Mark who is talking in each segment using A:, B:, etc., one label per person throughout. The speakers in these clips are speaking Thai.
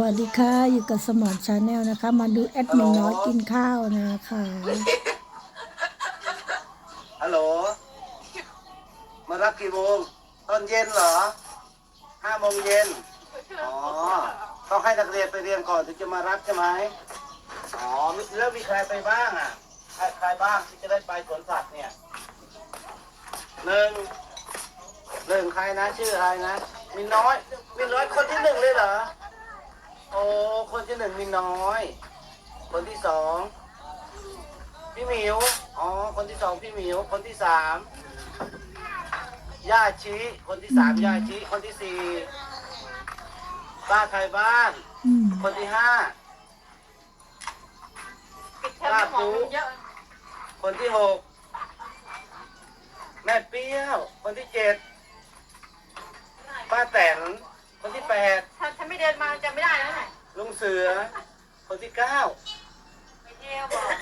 A: วัสดีค่ะ อยู่กับสมอนชาแนลนะคะ มาดูแอดมินน้อยกินข้าวนะคะ
B: ฮัลโหล มารับกี่โมง ตอนเย็นเหรอห้าโมงเย็น อ๋อ ต้องให้นักเรียนไปเรียนก่อนถึงจะมารับใช่ไหมอ๋อมีแล้วมีใครไปบ้างอะ ใครใครบ้างที่จะได้ไปสวนสัตว์เนี่ยหนึ่งหนึ่งใครนะ ชื่ออะไรนะมีน้อยมีน้อยคนที่หนึ่งเลยเหรอโอ้ คนที่หนึ่งมีน้อย คนที่สองพี่หมิว อ๋อ คนที่สองพี่หมิว คนที่สามย่าชีคนที่สามย่าชีคนที่สี่ป้าไทยบ้าน
A: อืม
B: คนที่ห้าป้าปูคนที่หกแม่เปรี้ยว คนที่เจ็ดป้าแตนคนที่แปด
C: ถ้าฉันไม่เดินมาจะไม่ได้แล้วไหน
B: ลุงเสือ คนที่เก้า
C: ไม่เที่ยวบอก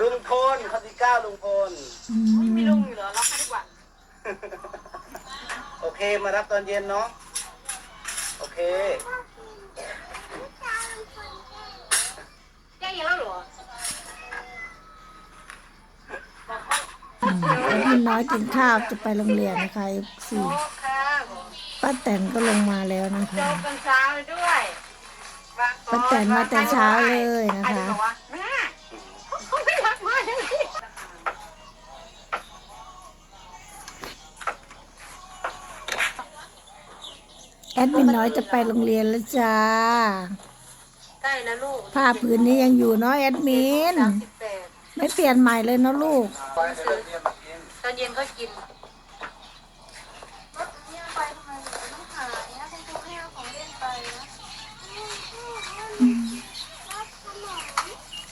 B: ลุงพลคนที่เก้าลุงพล
A: อื
C: ไม่มี
A: ม
C: ลุงอยู่เหรอรับให้ดีกว่า
B: โอเคมารับตอนเย็นเนาะโอเค
C: แจ้งยังแล้วเหรอ
A: อืมแอดมินน้อยกินข้าวจะไปโรงเรียนนะคะสี่
C: โอ้ค่ะ
A: ป้าแตนก็ลงมาแล้วนะ
C: โจ
A: คะ
C: กตอนเช้าเลยด้วยบางค
A: ป้าแตนมาแต่เช้าเลยนะ
C: ใคร
A: คะ
C: บอกว่าแม่เขาไม่รักมากเลย
A: แอดมินน้อยจะไปโรงเรียนแล้วจ้า
C: ใกล้แล้วลูก
A: ผ้าผืนนี้ยังอยู่เนาะแอดมิน
C: สามสิบแปด
A: ไม่เปลี่ยนใหม่เลยเนาะลูก
C: ตอนเย็นก็กิน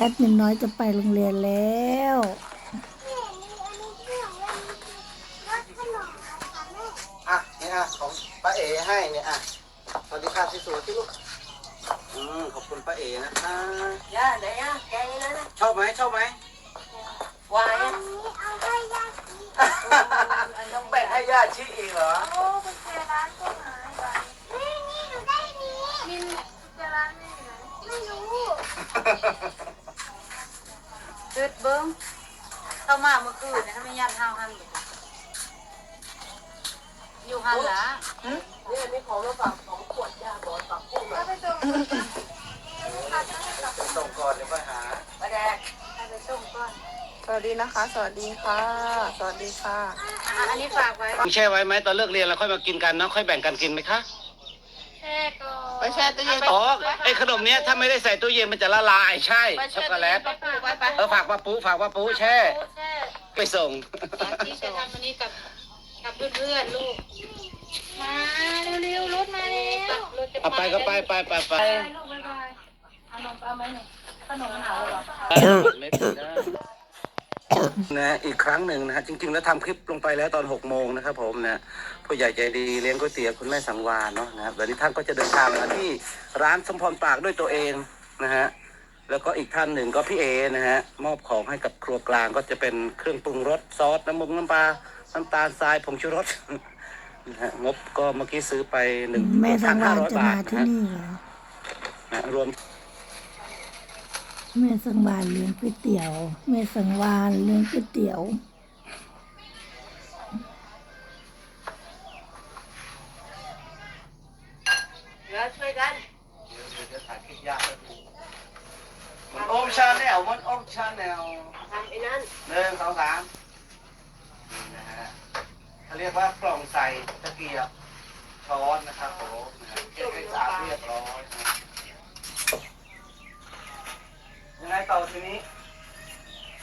A: อดมินน้อยจะไปโรงเรียนแล้ว
B: อะนี่อะของป้าเอ๋ให้เนี่ยอะสวัสดีค่ะที่สวยที่ลูกอืมขอบคุณป้าเอ๋นะคะ
C: ย่าไหนอะแกนี่นะ
B: ชอบไหมชอบไหม
C: วายอะ
B: ต้องแบ่งให้ย่าชิอีกเหรอ
C: เกิด เบิ้งเข้ามาเมื่อคืนนะถ้าไม่ยันห้าวหันเลยอยู่หันละ
B: ส่งก่อนเดี๋ยวไปหา
C: ประแดกให้ไปส่งก่อน
D: สวัสดีนะคะ สวัสดีค่ะ สวัสดีค่ะ
C: อะ อันนี้ฝากไว้
B: แช่ไว้ไหมตอนเลิกเรียนเราค่อยมากินกันเนาะค่อยแบ่งกันกินไหมคะ
C: แช่ก่อน
D: ไปแช่ตู้เย็น
B: อ๋อไอ้ขนมเนี้ยถ้าไม่ได้ใส่ตู้เย็นมันจะละลายใช่ช็อกโกแลต
C: ไปปลูกไว้ไป
B: เออฝากป้าปูฝากป้าปูแช่
C: แช่
B: ไปส่ง
C: ที่จะทำอันนี้กับกับเพื่อนๆลูกมาเร็วๆรถมาแล้วรถจะ
B: เอาไปก็ไปไปไปไป
C: ลูกบ๊ายบายเอานมเอาไหมหนูขนมหนาวเหรอ
B: ไม่ผิด นะนะอีกครั้งหนึ่งนะฮะจริง ๆ แล้วทำคลิปลงไปแล้วตอนหกโมงนะครับผมนะผู้ใหญ่ใจดีเลี้ยงก๋วยเตี๋ยวคุณแม่สังวานเนาะนะครับเดี๋ยวนี้ท่านก็จะเดินทางมาที่ร้านสมพรปากด้วยตัวเองนะฮะแล้วก็อีกท่านหนึ่งก็พี่เอนะฮะมอบของให้กับครัวกลางก็จะเป็นเครื่องปรุงรสซอสน้ำมันน้ำปลาน้ำตาลทรายผงชูรสนะฮะงบก็เมื่อกี้ซื้อไปหนึ่ง
A: แม่สังวาน
B: ร้อย
A: จะ
B: บา
A: มา
B: ท
A: ที่
B: นะฮะ
A: นี่เหรอ
B: นะรวม
A: แม่สังวานเลี้ยงก๋วยเตี๋ยว แม่สังวานเลี้ยงก๋วยเตี๋ยว
C: เดี๋ยวช่วยกัน
B: มันโอมชาแนลมันโอมชาแนล
C: ทำไอ้นั่น
B: หนึ่งสองสามนี่นะฮะเขาเรียกว่ากล่องใส่ตะเกียบช้อนนะครับผมนะฮะเก็บให้สะอาดเรียบร้อยนะ ยังไงต่อทีนี้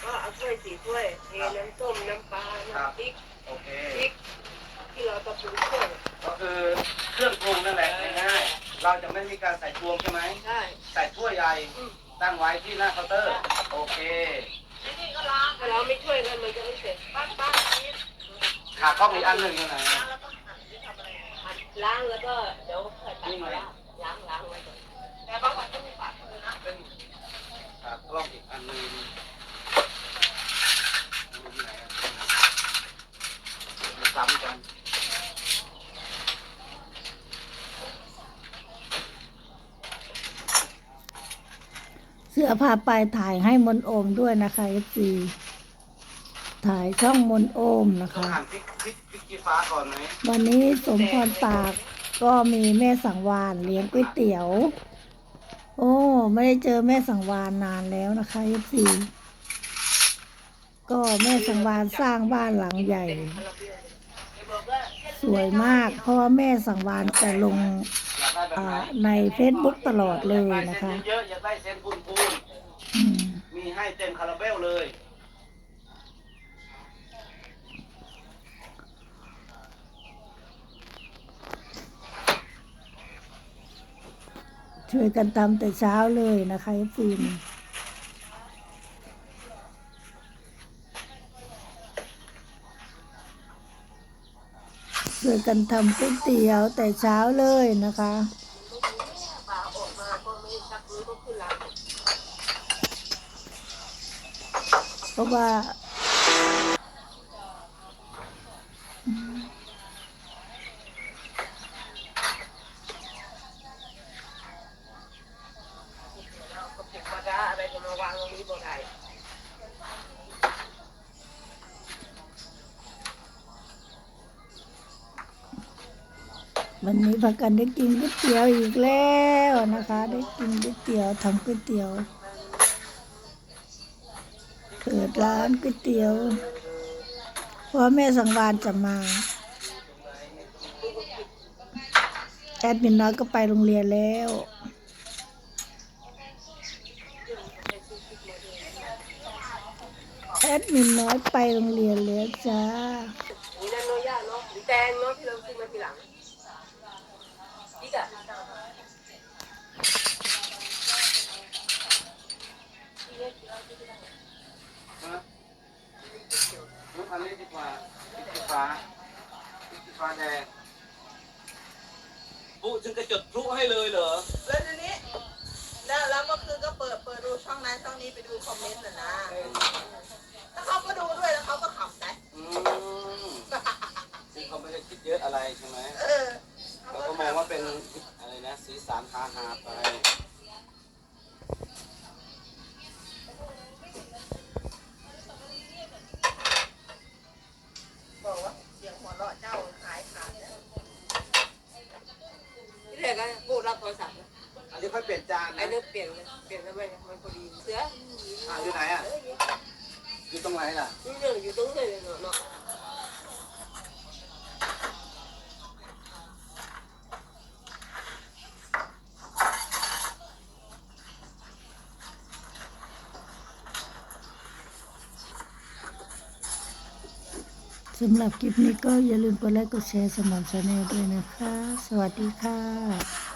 C: ก็เอาถ้วยสี่ถ้วยเทน้ำส้มน้ำปลา
B: ครับ
C: น้ำพริก
B: โอเค
C: พริกที่เราตะปูเครื่อง
B: ก็คือเครื่องปรุงนั่นแหละง่ายๆเราจะไม่มีการใส่ตวงใช่ไหม
C: ใช่
B: ใส่ถ้วยใหญ่ตั้งไว้ที่หน้าเคาน์เตอร์ โอเค
C: ถ้าเราไม่ช่วยกันมันจะไม่เสร็จป้าป้า
B: ขาดข้องอีกอันหนึ่งอยู่ไหน
C: ล้างแล้วก็เดี๋ยวใส่ตักมาล้างล้างล้างไว้ก่อนแต่บางวันต้องมีฝามือนะ
B: ขาดกล้องอีกอันหนึ่งมันซ้ำกัน
A: เสื้อผ้าไปถ่ายให้มนโอมด้วยนะคะเอฟซีถ่ายช่องมนโอมนะ
B: ต้อง
A: คะ
B: หั่นพริกพริกพริกขี้ฟ้าก่อนไหม
A: วันนี้สมพรปากก็มีแม่สังวานเลี้ยงก๋วยเตี๋ยว โอ้ ไม่ได้เจอแม่สังวานนานแล้วนะคะเอฟซีก็แม่สังวานสร้างบ้านหลังใหญ่ สวยมาก เพราะว่าแม่สังวานจะลงในเฟซบุ๊กตลอดเลยนะคะ มี
B: ให้เต็มคาราเบลเลย
A: ช่วยกันทำแต่เช้าเลยนะคะฟิล์มช่วยกันทำก๋วยเตี๋ยวแต่เช้าเลยนะคะเพราะว่า วันนี้พากันได้กินก๋วยเตี๋ยวอีกแล้วนะคะ ได้กินก๋วยเตี๋ยวทำก๋วยเตี๋ยวเปิดร้านก๋วยเตี๋ยวเพราะแม่สังวานจะมา แอดมินน้อยก็ไปโรงเรียนแล้ว อดมินน้อยไปโรงเรียนแล้วจ้า
D: มีนั่นโนย่าเนาะหรือแตงเนาะที่เราซื้อมาทีหลังนี่กะ
B: ฮะน้ำอันนี้ดีกว่าพริกขี้ฟ้าพริกขี้ฟ้าแดงปุ๊ถึงกระจดพลุให้เลยเหรอ
D: แล้วทีนี้ แล้วแล้วเมื่อคืนก็เปิดเปิดดูช่องนั้นช่องนี้ไปดูคอมเมนต์น่ะนะ แล้วเขาก็ดูด้วยแล้วเขาก็ขำนะ
B: อืมซึ่งเขาไม่ได้คิดเยอะอะไรใช่ไหม
D: เออ
B: เราก็มองว่าเป็นอะไรนะสีสันฮาฮาไป
D: บอกว่าเสียงหัวเราะเจ้าขายขาดแล้วที่เด็กก็พูดรับโทรศัพท์
B: อันนี้ค่อยเปลี่ยนจาน
D: ไอ้
B: นะ
D: เรื่องเปลี่ยนเลยเปลี่ยนทำไมมันพอดีเสือ
B: อะอยู่ไหนอะอ ยู่ตรงไหนล่ะ
D: นี่เรื่องอยู่ตรงนี้เลยเนาะ
A: สำหรับคลิปนี้ก็อย่าลืมกดไลค์กดแชร์สมอนชาแนลด้วยนะคะ สวัสดีค่ะ